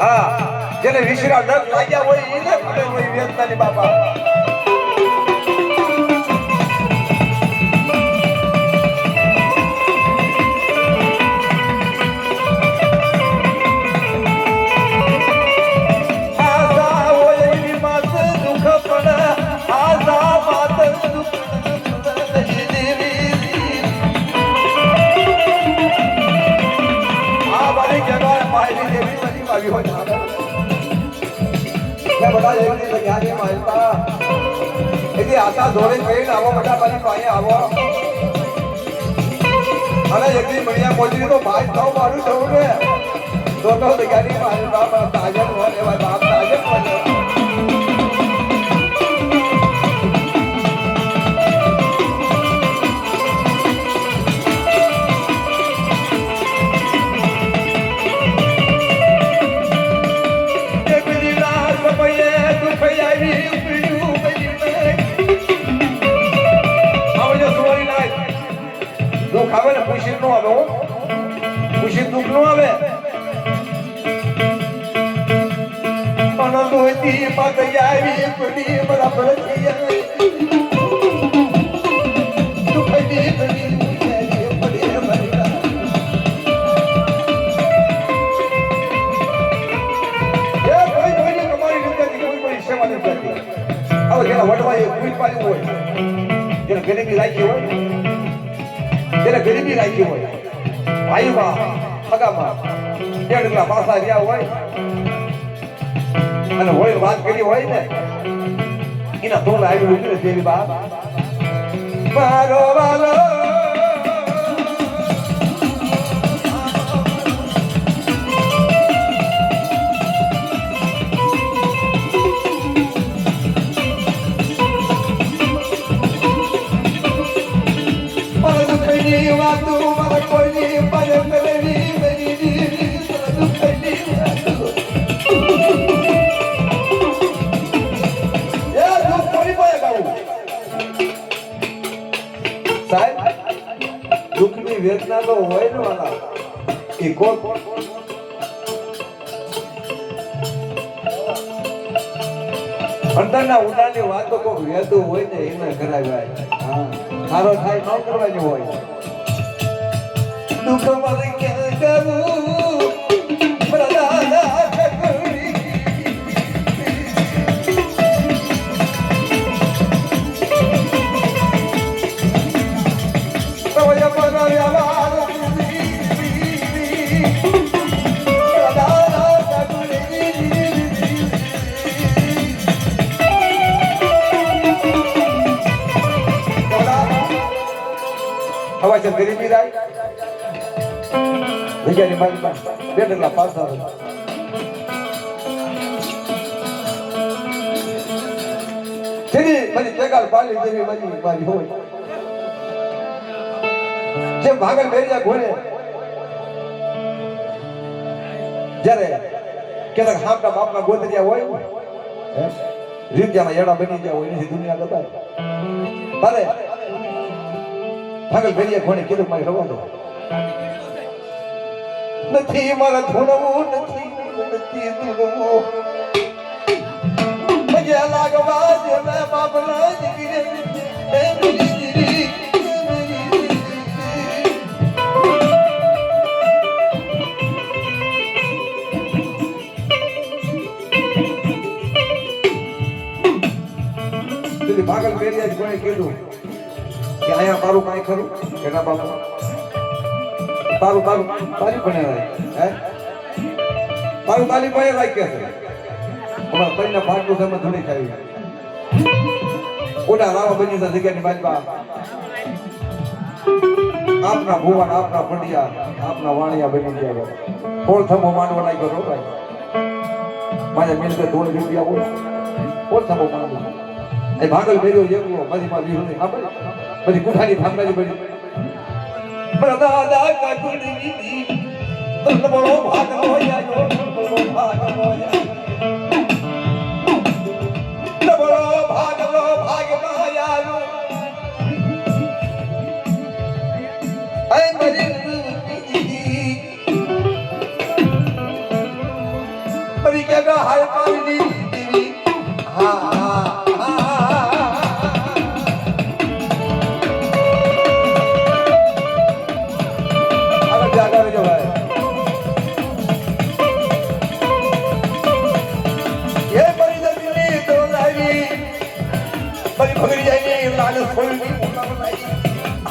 હા જેને વિશરા ડગ લાગ્યા હોય એને ખબર હોય વેદનાની બાપા આશા હોય એની માથે દુઃખ પડે ગયા છે એથી આશા જોડે કહીને આવો બધા બાજુ પાસે આવો અને એકલી મણિયા મોજરી તો ભાઈ થવું મારું થવું ને. તો તો જગ્યાની મારી બાપ તાજર આવે ખુશી દુઃખ નો આવે? પણ દોતી પગ આવી પડી બરાબર કોઈ કોઈ. હવે જેના વટવા એ ભૂલ પાડ્યું હોય, જેને ગરીબી રાખી હોય, જેને ગરીબી રાખી હોય, ભાઈમાં, સગામાં, દેડગલા પાસા રહ્યા હોય, અને હોય વાત કરી હોય ને, એના તોલ આવ્યું હોય તેની દેવી બા. મારો વાલો એ કોણ અંદરના ઉડાની વાતો કોઈ વેતું હોય ને એને કરાવ્યા હા સારો થાય ન કરવાની હોય દુઃખ મને કે કરું પ્રદાદા ઠકડી તવય હવા છે ગરીબી રાય વિજયની મારી પાસે બે ડગલા પાછા જેની મારી જગાલ પાલી જેવી મારી મારી હોય. જેમ ભાગલ બેરિયા ઘોડે, જ્યારે કે હામના બાપના ગોતરિયા હોય? રીતિયાના એડા બની ગયા હોય એની દુનિયા દબાય ભલે ભાગલ ભેડિયા ઘોડે કીધું, મારી રવા દો. નથી, મારા ધૂણવું નથી નથી ધૂણવું. મજા લાગવા ભાગલ ભેરીએ જ કોણે કીધું કે અહીંયા તારું કાંઈ ખરું? કે બાપુ. તારું તારું તારી પણ હે? તારું તારી પણ રાખે છે. અમારા પૈના ભાગનું અમે ધૂણી ખાવી ઓડા રાવા બની છે જગ્યાની બાજુમાં. આપના ભુવન, આપના પંડિયા આપના વાણિયા બની ગયા કોણ થમો માનવા લાગ્યો રોકાય મારે મિલકત ધોળ રૂપિયા હોય. કોણ થમો માનવા એ ભાગલ ભેર્યો જેવું મારી લીધું નહીં ખબર પછી કુઠાની ભાગલાજી બની પ્રદાદા કાકુડી તન બળો ભાગ હોયા બળો ભાગ હોયા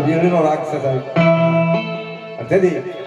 તો વીરનો રાગ છે સાહેબ. તેથી